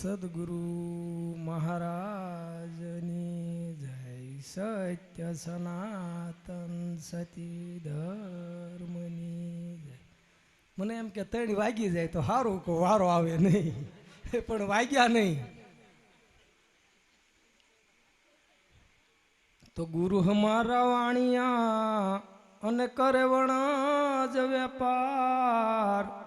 સદગુરુ મહારાજની જય સત્ય સનાતન સતી ધર્મની જય મને એમ કે ત્રણ વાગી જાય તો સારું કો વારો આવે નહીં. પણ વાગ્યા નહીં. તો ગુરુ હમારા વાણિયા અને કરે વણાજ વેપાર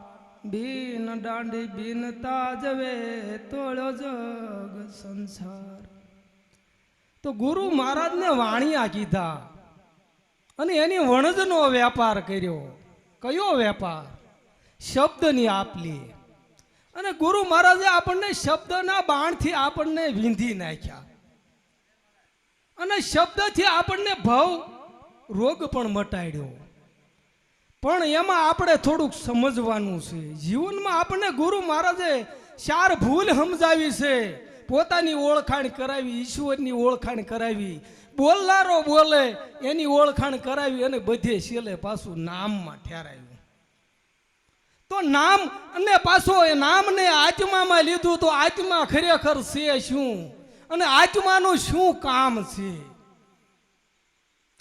બીન દાંડી બીનતા જવે તોળ્યો જગ સંસાર. તો ગુરુ મહારાજને વાણિયા કીધા અને એની વણજનો વેપાર કર્યો. કયો વેપાર? શબ્દની આપલી. અને ગુરુ મહારાજે આપણને શબ્દના બાણથી આપણને વીંધી નાખ્યા. અને શબ્દથી આપણને ભવ રોગ પણ મટાડ્યો. પણ એમાં આપણે થોડુંક સમજવાનું છે. જીવનમાં આપણને ગુરુ મહારાજે ચાર ભૂલ સમજાવી છે. પોતાની ઓળખાણ કરાવી, ઈશ્વરની ઓળખાણ કરાવી. બોલનારો બોલે, એની ઓળખાણ કરાવી અને બધે છેલ્લે પાછું નામમાં ઠેરાવ્યું. તો નામ અને પાછો એ નામને આત્મામાં લીધું તો આત્મા ખરેખર છે શું? અને આત્માનું શું કામ છે?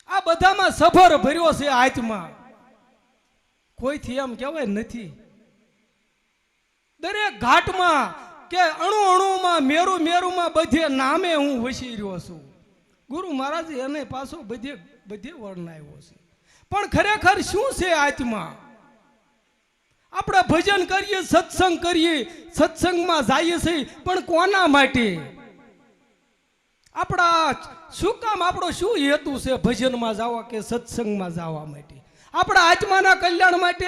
આ બધામાં સફર ભર્યો છે આત્મા. કોઈથી એમ કહેવાય નથી. દરેક ઘાટમાં કે અણુ અણુમાં, મેરુ મેરુમાં બધે નામે હું વસી રહ્યો છું. ગુરુ મહારાજ એને પાછો બધે બધે વર્ણવ્યો છે. પણ ખરેખર શું છે આત્મા? આપણે ભજન કરીએ, સત્સંગ કરીએ, સત્સંગમાં જઈએ છીએ, પણ કોના માટે? આપણા શું કામ આપણો શું હેતુ છે ભજનમાં જવા કે સત્સંગમાં જવા માટે? આપણા આત્માના કલ્યાણ માટે.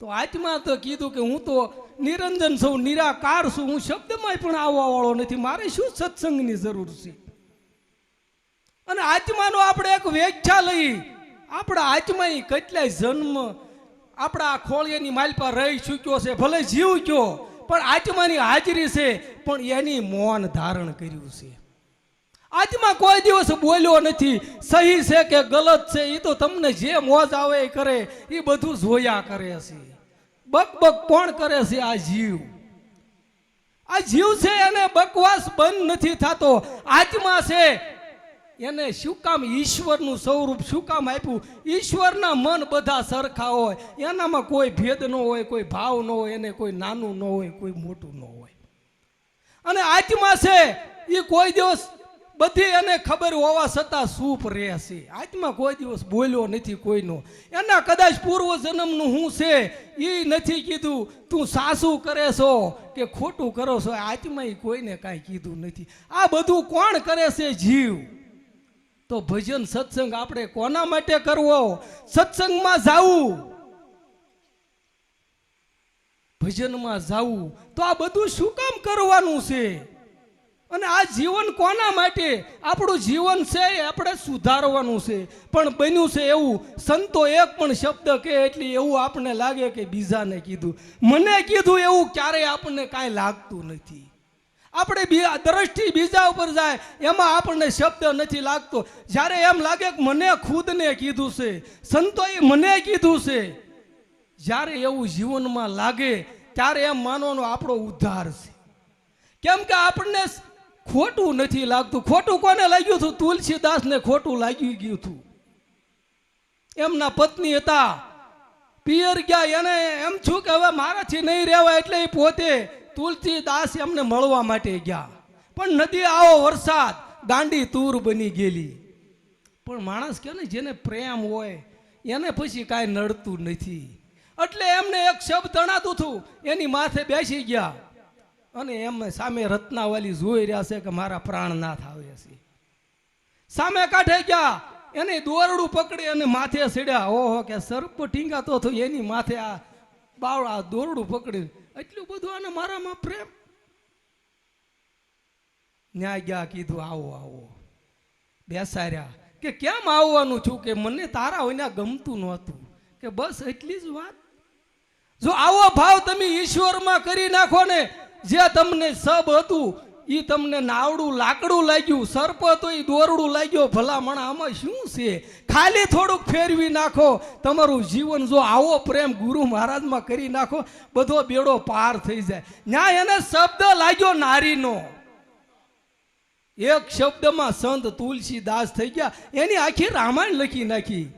તો આત્મા તો કીધું કે હું તો નિરંજન છું, નિરાકાર છું, હું શબ્દમાં પણ આવવા વાળો નથી. મારે શું સત્સંગની જરૂર છે? અને આત્માનો આપણે એક વ્યાખ્યા લઈ, આપણા આત્મા કેટલાય જન્મ આપણા ખોળિયાની માલ પર રહી ચૂક્યો છે, ભલે જીવ ગયો, પણ આત્માની હાજરી છે, પણ એની મૌન ધારણ કર્યું છે. આત્મા કોઈ દિવસ બોલ્યો નથી. સહી છે કે ગલત છે એ તો તમને જે મોજ આવે એ કરે એ બધું જોયા કરે છે. બક બક કોણ કરે છે આ જીવ? આ જીવ છે એને બકવાસ બંધ નથી થતો. આત્મા છે, એને શું કામ ઈશ્વરનું સ્વરૂપ શું કામ આપ્યું? ઈશ્વરના મન બધા સરખા હોય, એનામાં કોઈ ભેદ ન હોય, કોઈ ભાવ ન હોય, એને કોઈ નાનું ન હોય, કોઈ મોટું ન હોય. અને આત્મા છે એ કોઈ દિવસ બધી એને ખબર હોવા છતાં સૂપ રહેશે આજમાં કોઈ દિવસ બોલ્યો નથી કોઈનો. એના કદાચ પૂર્વ જન્મનું હું છે એ નથી કીધું. તું સાસુ કરે છો કે ખોટું કરો છો આજમાં કોઈને કાંઈ કીધું નથી. આ બધું કોણ કરે છે જીવ? તો ભજન સત્સંગ આપણે કોના માટે કરવો? સત્સંગમાં જાવું. ભજનમાં જાવું. તો આ બધું શું કામ કરવાનું છે? અને આ જીવન કોના માટે? આપણું જીવન છે એ આપણે સુધારવાનું છે. પણ બન્યું છે એવું. સંતો એક પણ શબ્દ કે એટલે એવું આપણને લાગે કે બીજાને કીધું. મને કીધું એવું ક્યારેય આપણને કાંઈ લાગતું નથી. આપણે દ્રષ્ટિ બીજા ઉપર જાય, એમાં આપણને શબ્દ નથી લાગતો. જ્યારે એમ લાગે કે મને ખુદને કીધું છે, સંતોએ મને કીધું છે, જ્યારે એવું જીવનમાં લાગે, ત્યારે એમ માનવાનો આપણો ઉદ્ધાર છે. કેમ કે આપણને ખોટું નથી લાગતું. ખોટું કોને લાગ્યું હતું? તુલસીદાસને ખોટું લાગી ગયું હતું. એમના પત્ની હતા. પિયર ગયા એને એમ છું કે હવે મારાથી નહીં રહેવાય એટલે પોતે તુલસીદાસ એમને મળવા માટે ગયા. પણ નદી આવો વરસાદ દાંડી તૂર બની ગયેલી. પણ માણસ કે ને જેને પ્રેમ હોય, એને પછી કાંઈ નડતું નથી. એટલે એમને એક શબ્દ તણાતું હતું. એની માથે બેસી ગયા. અને એમ સામે રત્નાવાલી જોઈ રહ્યા છે કે મારા પ્રાણનાથ આવે છે. સામે કાંઠે ગયા, એને દોરડું પકડી અને માથે સડ્યા. ઓહો, કે સર્પ ટીંગાતો થયું, એની માથે આ બાવળા દોરડું પકડી એટલું બધું આને મારામાં પ્રેમ. ન્યાય ગયા, કીધું, આવો આવો. બેસાર્યા કે, કેમ આવવાનું છું? કે મને તારા વિના ગમતું નહોતું. કે બસ એટલી જ વાત. જો આવો ભાવ તમે ઈશ્વરમાં કરી નાખો ને જે તમને સબ હતું એ તમને નાવડું લાકડું લાગ્યું સર્પ તો એ દોરડું લાગ્યો, ભલામણ આમાં શું છે? ખાલી થોડુંક ફેરવી નાખો. તમારું જીવન જો આવો પ્રેમ ગુરુ મહારાજમાં કરી નાખો, બધો બેડો પાર થઈ જાય. ન્યાય એને શબ્દ લાગ્યો નારીનો. એક શબ્દમાં સંત તુલસીદાસ થઈ ગયા. એની આખી રામાયણ લખી નાખી.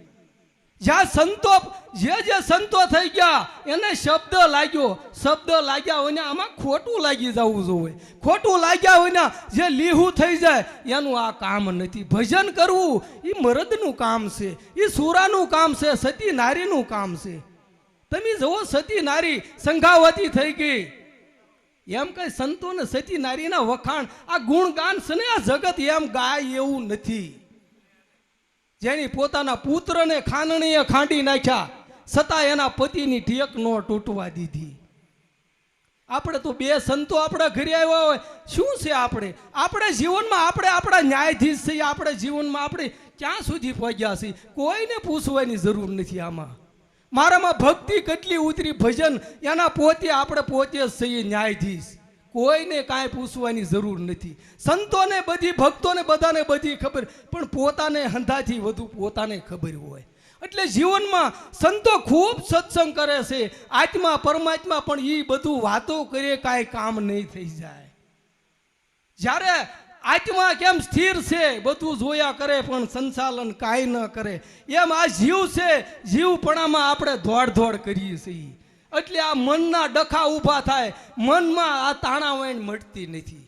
જ્યાં સંતો જે જે સંતો થઈ ગયા, એને શબ્દ લાગ્યો. શબ્દ લાગ્યા હોય ને આમાં ખોટું લાગી જવું જોઈએ. ખોટું લાગ્યા હોય ને જે લીહું થઈ જાય, એનું આ કામ નથી. ભજન કરવું એ મરદનું કામ છે. એ સુરાનું કામ છે સતી નારીનું કામ છે. તમે જુઓ સતી નારી સંઘાવતી થઈ ગઈ. એમ કઈ સંતો ને સતી નારીના વખાણ, આ ગુણગાન છે ને આ જગત, એમ ગાય એવું નથી. જેની પોતાના પુત્રને ખાનણીએ ખાંડી નાખ્યા, છતાં એના પતિની ટેક ન તૂટવા દીધી. આપણે તો બે સંતો આપણા ઘરે આવ્યા હોય, શું છે આપણે? આપણે જીવનમાં આપણે આપણા ન્યાયાધીશ છીએ, આપણે જીવનમાં આપણે ક્યાં સુધી પહોંચ્યા છીએ? કોઈને પૂછવાની જરૂર નથી આમાં. મારામાં ભક્તિ કેટલી ઉતરી, ભજન એના પોતે આપણે પોતે જ છીએ ન્યાયાધીશ. કોઈને કાંઈ પૂછવાની જરૂર નથી. સંતોને બધી, ભક્તોને બધાને બધી ખબર, પણ પોતાને હંધાથી વધુ પોતાને ખબર હોય. એટલે જીવનમાં સંતો ખૂબ સત્સંગ કરે છે. આત્મા, પરમાત્મા પણ એ બધું વાતો કરે, કાંઈ કામ નહીં થઈ જાય. જ્યારે આત્મા કેમ સ્થિર છે, બધું જોયા કરે, પણ સંચાલન કાંઈ ન કરે. એમ આ જીવ છે, જીવપણામાં આપણે દોડ કરીએ છીએ. એટલે આ મનના ડખા ઊભા થાય. મનમાં આ તાણાવાણ મળતી નથી.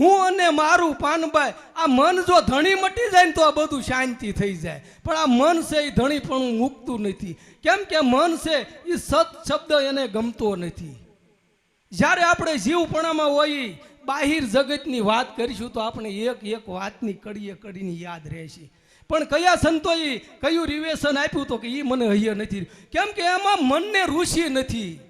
હું અને મારું પાનભાઈ આ મન જો ધણી મટી જાય ને તો આ બધું શાંતિ થઈ જાય. પણ આ મન છે એ ધણી પણ મૂકતું નથી. કેમ કે મન છે એ સત શબ્દ એને ગમતો નથી. જ્યારે આપણે જીવપણામાં હોઈએ બાહિર જગતની વાત કરીશું તો આપણે એક એક વાતની કડીએ કડીની યાદ રહેશે. પણ કયા સંતોએ કયું રિવેશન આપ્યું તો કે એ મને હૈયે નથી કેમ કે એમાં મનને ઋષિ નથી.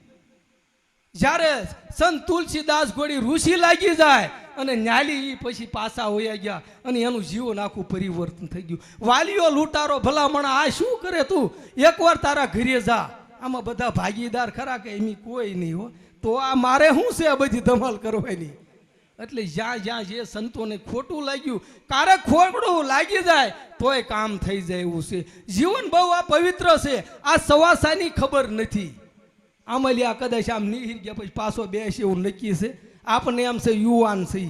જ્યારે સંત તુલસીદાસ ગોળી ઋષિ લાગી જાય અને ન્યાલી એ પછી પાછા હોયા ગયા અને એનું જીવન આખું પરિવર્તન થઈ ગયું. વાલીઓ લૂંટારો, ભલામણ, આ શું કરે તું? એકવાર તારા ઘરે જા. આમાં બધા ભાગીદાર ખરા કે એની કોઈ નહીં હો. તો આ મારે શું છે આ બધી ધમાલ કરવાની? એટલે જ્યાં જ્યાં જે સંતોને ખોટું લાગ્યું, કારે ખોટું લાગી જાય, તોય કામ થઈ જાય એવું છે. જીવન બહુ આ પવિત્ર છે. આ સવાસાની ખબર નથી. આમાં લ્યા કદાચ આમ નીહીર ગયા પછી પાછો બેસે એવું નક્કી છે. આપણને એમ છે યુવાન છે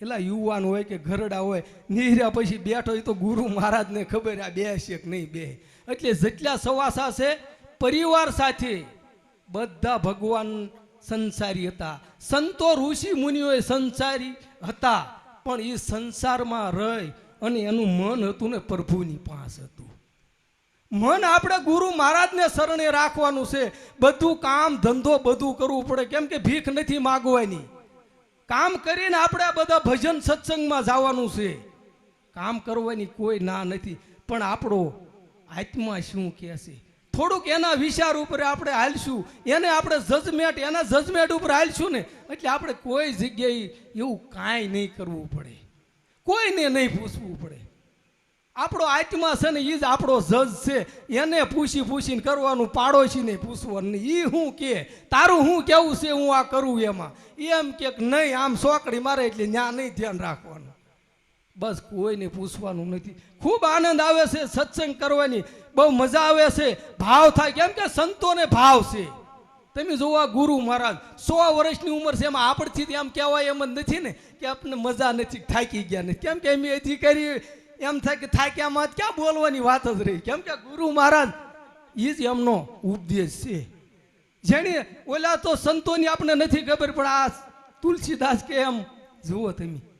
એટલા યુવાન હોય કે ઘરડા હોય નીહર્યા પછી બેઠો હોય તો ગુરુ મહારાજને ખબર આ બેસે કે નહીં બે એટલે જેટલા સવાસા છે, પરિવાર સાથે બધા ભગવાન સંસારી હતા. સંતો ઋષિ મુનિઓ સંસારી હતા. પણ એ સંસારમાં રહી અને એનું મન હતું ને પ્રભુની પાસે હતું. મન આપણે ગુરુ મહારાજને શરણે રાખવાનું છે. બધું કામ ધંધો બધું કરવું પડે. કેમ કે ભીખ નથી માગવાની. કામ કરીને આપણે બધા ભજન સત્સંગમાં જવાનું છે. કામ કરવાની કોઈ ના નથી. પણ આપણો આત્મા શું કહે છે? થોડુંક એના વિચાર ઉપર આપણે હાલશું. એને આપણે જજમેન્ટ એના જજમેન્ટ ઉપર હાલશું ને. એટલે આપણે કોઈ જગ્યાએ એવું કાંઈ નહીં કરવું પડે. કોઈને નહીં પૂછવું પડે. આપણો આત્મા છે ને એ જ આપણો જજ છે. એને પૂછી પૂછીને કરવાનું પાડોશીને પૂછવાનું એ શું કે? તારું શું કેવું છે હું આ કરું એમાં? એમ કે નહીં, આમ સોકડી મારે એટલે ત્યાં નહીં ધ્યાન રાખવાનું. બસ કોઈને પૂછવાનું નથી. ખૂબ આનંદ આવે છે, સત્સંગ કરવાની. બહુ મજા આવે છે, ભાવ થાય કેમ કે સંતોને ભાવ છે. તમે જોવા ગુરુ મહારાજ, સો વર્ષની ઉંમર છે, એમાં આપણથી એમ કહેવાય એમ જ નથી ને, કે આપણને મજા નથી, થાકી ગયા નથી. કેમ કે એમ કરી, એમ થાય કે થાક્યામાં ક્યાં બોલવાની વાત જ રહી. કેમ કે ગુરુ મહારાજ એ જ એમનો ઉપદેશ છે. જેને ઓલા તો સંતોની આપણે નથી ખબર, પણ આ તુલસીદાસ કે એમ, જુઓ તમે.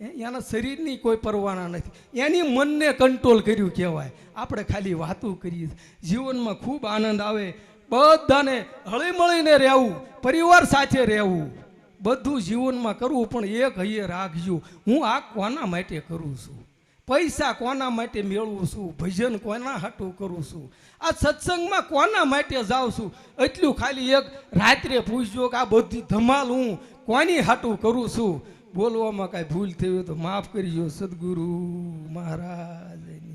એના શરીરની કોઈ પરવાના નથી. એની મનને કંટ્રોલ કર્યું કહેવાય. આપણે ખાલી વાતો કરીએ જીવનમાં ખૂબ આનંદ આવે. બધાને હળીમળીને રહેવું, પરિવાર સાથે રહેવું. બધું જીવનમાં કરવું, પણ એક હૈયે રાખજો. હું આ કોના માટે કરું છું? પૈસા કોના માટે મેળવું છું? ભજન કોના હાટું કરું છું? આ સત્સંગમાં કોના માટે જાઉં છું? એટલું ખાલી એક રાત્રે પૂછજો કે આ બધી ધમાલ હું કોની હાટું કરું છું? બોલવામાં કાંઈ ભૂલ થઈ હોય તો માફ કરજો સદગુરુ મહારાજ.